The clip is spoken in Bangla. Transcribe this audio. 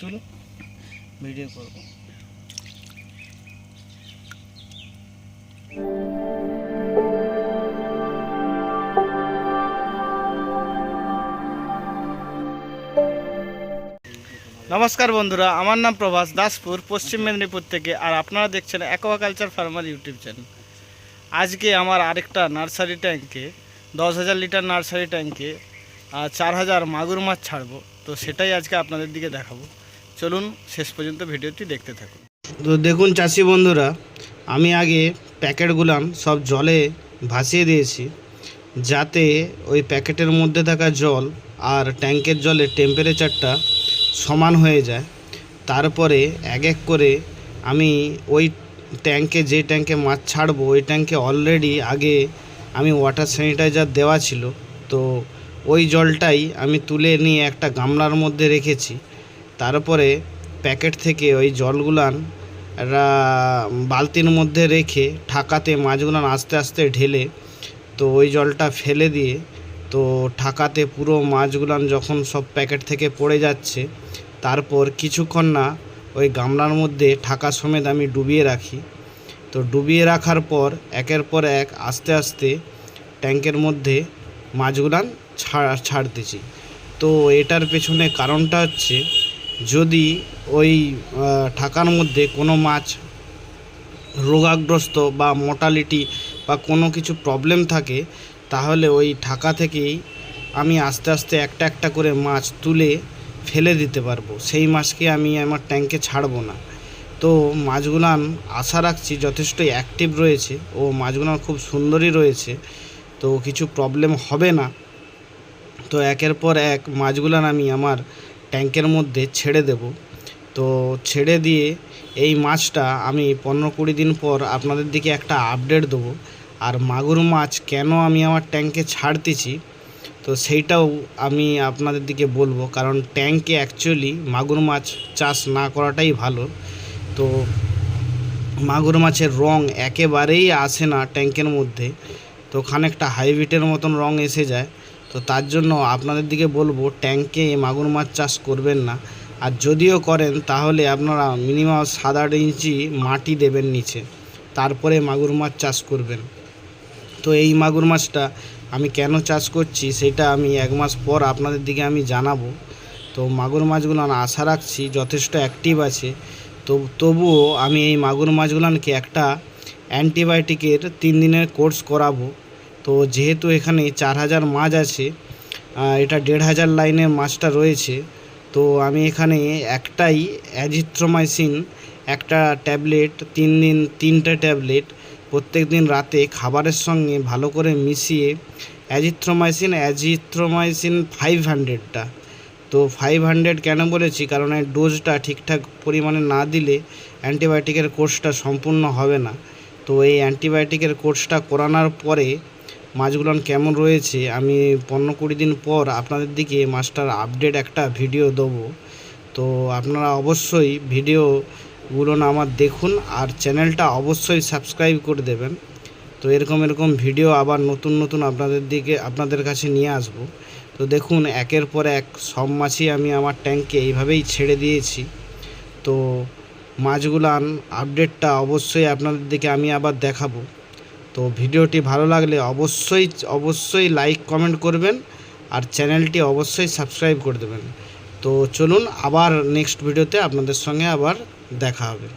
চলো ভিডিও করব। নমস্কার বন্ধুরা, আমার নাম প্রভাস দাসপুর, পশ্চিম মেদিনীপুর থেকে, আর আপনারা দেখছেন অ্যাকোয়াকালচার ফার্মার ইউটিউব চ্যানেল। আজকে আমার আরেকটা নার্সারি ট্যাঙ্কে, দশ হাজার লিটার নার্সারি ট্যাঙ্কে চার হাজার মাগুর মাছ ছাড়বো, তো সেটাই আজকে আপনাদের দিকে দেখাবো। চলুন শেষ পর্যন্ত ভিডিওটি দেখতে থাকুন। তো দেখুন চাষি বন্ধুরা, আমি আগে প্যাকেটগুলান সব জলে ভাসিয়ে দিয়েছি, যাতে ওই প্যাকেটের মধ্যে থাকা জল আর ট্যাঙ্কের জলের টেম্পারেচারটা সমান হয়ে যায়। তারপরে এক এক করে আমি ওই ট্যাঙ্কে যে ট্যাঙ্কে মাছ ছাড়বো, ওই ট্যাঙ্কে অলরেডি আগে আমি ওয়াটার স্যানিটাইজার দেওয়া ছিল। তো ওই জলটাই আমি তুলে নিয়ে একটা গামলার মধ্যে রেখেছি। তারপরে প্যাকেট থেকে ওই জলগুলান বালতির মধ্যে রেখে ঠাকাতে মাছগুলান আস্তে আস্তে ঢেলে তো ওই জলটা ফেলে দিয়ে তো ঠাকাতে পুরো মাছগুলান যখন সব প্যাকেট থেকে পড়ে যাচ্ছে, তারপর কিছুক্ষণ না ওই গামলার মধ্যে ঠাকা সমেত আমি ডুবিয়ে রাখি। তো ডুবিয়ে রাখার পর একের পর এক আস্তে আস্তে ট্যাঙ্কের মধ্যে মাছগুলান ছাড়, ছাড়তেছি। তো এটার পেছনে কারণটা হচ্ছে যদি ওই ঠাকার মধ্যে কোনো মাছ রোগাগ্রস্ত বা মোটালিটি বা কোনো কিছু প্রবলেম থাকে, তাহলে ওই ঠাকা থেকেই আমি আস্তে আস্তে একটা একটা করে মাছ তুলে ফেলে দিতে পারব। সেই মাছকে আমি আমার ট্যাঙ্কে ছাড়বো না। তো মাছগুলান আশা রাখছি যথেষ্ট অ্যাক্টিভ রয়েছে ও মাছগুলান খুব সুন্দরই রয়েছে। তো কিছু প্রবলেম হবে না। তো একের পর এক মাছগুলান আমি আমার ট্যাঙ্কের মধ্যে ছেড়ে দেব। তো ছেড়ে দিয়ে এই মাছটা আমি পনেরো কুড়ি দিন পর আপনাদের দিকে একটা আপডেট দেবো। আর মাগুর মাছ কেন আমি আমার ট্যাঙ্কে ছাড়তেছি, তো সেইটাও আমি আপনাদের দিকে বলব। কারণ ট্যাঙ্কে অ্যাকচুয়ালি মাগুর মাছ চাষ না করাটাই ভালো। তো মাগুর মাছের রং একেবারেই আসে না ট্যাঙ্কের মধ্যে। তো খানিকটা হাইব্রিডের মতন রং এসে যায়। তো তার জন্য আপনাদের দিকে বলব ট্যাঙ্কে মাগুর মাছ চাষ করবেন না। আর যদিও করেন, তাহলে আপনারা মিনিমাম সাত আট ইঞ্চি মাটি দেবেন নিচে। তারপরে মাগুর মাছ চাষ করবেন। তো এই মাগুর মাছটা আমি কেন চাষ করছি, সেটা আমি এক মাস পর আপনাদের দিকে আমি জানাব। তো মাগুর মাছগুলো আশা রাখছি, যথেষ্ট অ্যাক্টিভ আছে। তো তবুও আমি এই মাগুর মাছগুলোকে একটা অ্যান্টিবায়োটিকের তিন দিনের কোর্স করাবো। তো যেহেতু এখানে চার হাজার মাছ আছে এটা দেড় হাজার লাইনের মাছটা রয়েছে, তো আমি এখানে একটাই অ্যাজিথ্রোমাইসিন, একটা ট্যাবলেট, তিন দিন, তিনটে ট্যাবলেট, প্রত্যেক দিন রাতে খাবারের সঙ্গে ভালো করে মিশিয়ে অ্যাজিথ্রোমাইসিন অ্যাজিথ্রোমাইসিন ফাইভ হান্ড্রেডটা। তো ফাইভ হান্ড্রেড কেন বলেছি? কারণ এই ডোজটা ঠিকঠাক পরিমাণে না দিলে অ্যান্টিবায়োটিকের কোর্সটা সম্পূর্ণ হবে না। তো এই অ্যান্টিবায়োটিকের কোর্সটা করানোর পরে মাছগুলো কেমন রয়েছে, আমি পনেরো কুড়ি দিন পর আপনাদের দিকে মাছটার আপডেট একটা ভিডিও দেবো। তো আপনারা অবশ্যই ভিডিওগুলো আমার দেখুন, আর চ্যানেলটা অবশ্যই সাবস্ক্রাইব করে দেবেন। তো এরকম এরকম ভিডিও আবার নতুন নতুন আপনাদের দিকে, আপনাদের কাছে নিয়ে আসব। তো দেখুন, একের পর এক সব মাছই আমি আমার ট্যাঙ্কে এইভাবেই ছেড়ে দিয়েছি। তো মাছগুলান আপডেটটা অবশ্যই আপনাদের দিকে আমি আবার দেখাবো। তো ভিডিওটি ভালো লাগলে অবশ্যই অবশ্যই লাইক কমেন্ট করবেন আর চ্যানেলটি অবশ্যই সাবস্ক্রাইব করে দেবেন। তো চলুন আবার নেক্সট ভিডিওতে আপনাদের সঙ্গে আবার দেখা হবে।